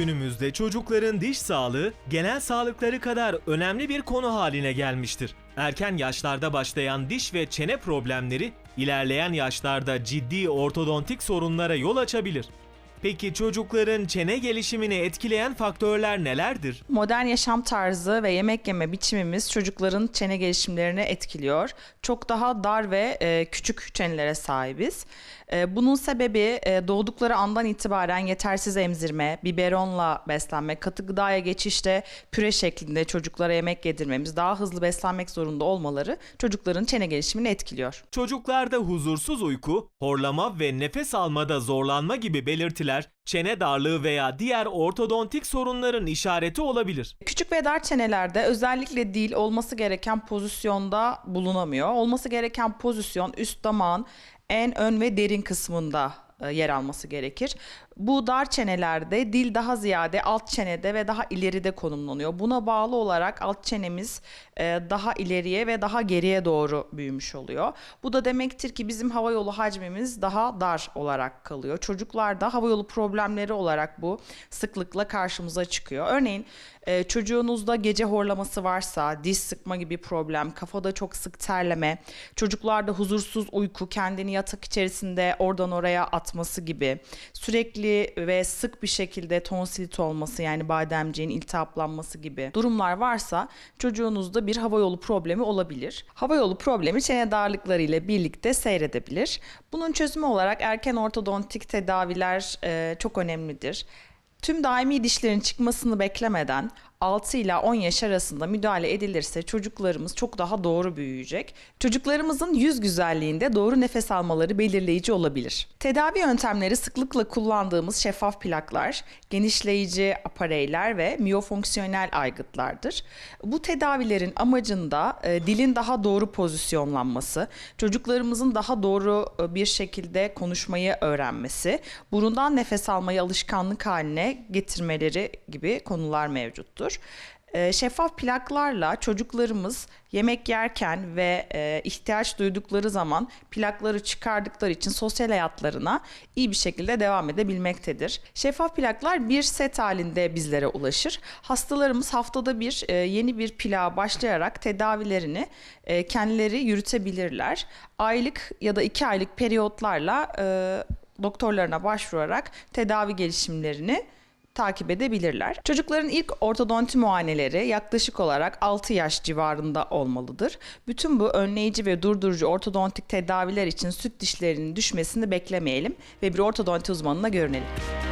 Günümüzde çocukların diş sağlığı genel sağlıkları kadar önemli bir konu haline gelmiştir. Erken yaşlarda başlayan diş ve çene problemleri ilerleyen yaşlarda ciddi ortodontik sorunlara yol açabilir. Peki çocukların çene gelişimini etkileyen faktörler nelerdir? Modern yaşam tarzı ve yemek yeme biçimimiz çocukların çene gelişimlerini etkiliyor. Çok daha dar ve e, küçük çenelere sahibiz. E, bunun sebebi e, doğdukları andan itibaren yetersiz emzirme, biberonla beslenme, katı gıdaya geçişte püre şeklinde çocuklara yemek yedirmemiz, daha hızlı beslenmek zorunda olmaları çocukların çene gelişimini etkiliyor. Çocuklarda huzursuz uyku, horlama ve nefes almada zorlanma gibi belirtiler çene darlığı veya diğer ortodontik sorunların işareti olabilir. Küçük ve dar çenelerde özellikle dil olması gereken pozisyonda bulunamıyor. Olması gereken pozisyon üst damağın en ön ve derin kısmında e, yer alması gerekir. Bu dar çenelerde dil daha ziyade alt çenede ve daha ileride konumlanıyor. Buna bağlı olarak alt çenemiz e, daha ileriye ve daha geriye doğru büyümüş oluyor. Bu da demektir ki bizim hava yolu hacmimiz daha dar olarak kalıyor. Çocuklarda hava yolu problemleri olarak bu sıklıkla karşımıza çıkıyor. Örneğin e, çocuğunuzda gece horlaması varsa, diş sıkma gibi problem, kafada çok sık terleme, çocuklarda huzursuz uyku, kendini yatak içerisinde oradan oraya atması gibi, sürekli ve sık bir şekilde tonsilit olması yani bademciğin iltihaplanması gibi durumlar varsa çocuğunuzda bir hava yolu problemi olabilir. Hava yolu problemi çene darlıkları ile birlikte seyredebilir. Bunun çözümü olarak erken ortodontik tedaviler e, çok önemlidir. Tüm daimi dişlerin çıkmasını beklemeden 6 ila 10 yaş arasında müdahale edilirse çocuklarımız çok daha doğru büyüyecek. Çocuklarımızın yüz güzelliğinde doğru nefes almaları belirleyici olabilir. Tedavi yöntemleri sıklıkla kullandığımız şeffaf plaklar, genişleyici apareyler ve miyofonksiyonel aygıtlardır. Bu tedavilerin amacında e, dilin daha doğru pozisyonlanması, çocuklarımızın daha doğru e, bir şekilde konuşmayı öğrenmesi, burundan nefes almayı alışkanlık haline getirmeleri gibi konular mevcuttur. E, şeffaf plaklarla çocuklarımız yemek yerken ve e, ihtiyaç duydukları zaman plakları çıkardıkları için sosyal hayatlarına iyi bir şekilde devam edebilmektedir. Şeffaf plaklar bir set halinde bizlere ulaşır. Hastalarımız haftada bir e, yeni bir plağa başlayarak tedavilerini e, kendileri yürütebilirler. Aylık ya da iki aylık periyotlarla doktorlarına başvurarak tedavi gelişimlerini takip edebilirler. Çocukların ilk ortodonti muayeneleri yaklaşık olarak 6 yaş civarında olmalıdır. Bütün bu önleyici ve durdurucu ortodontik tedaviler için süt dişlerinin düşmesini beklemeyelim ve bir ortodonti uzmanına görünelim.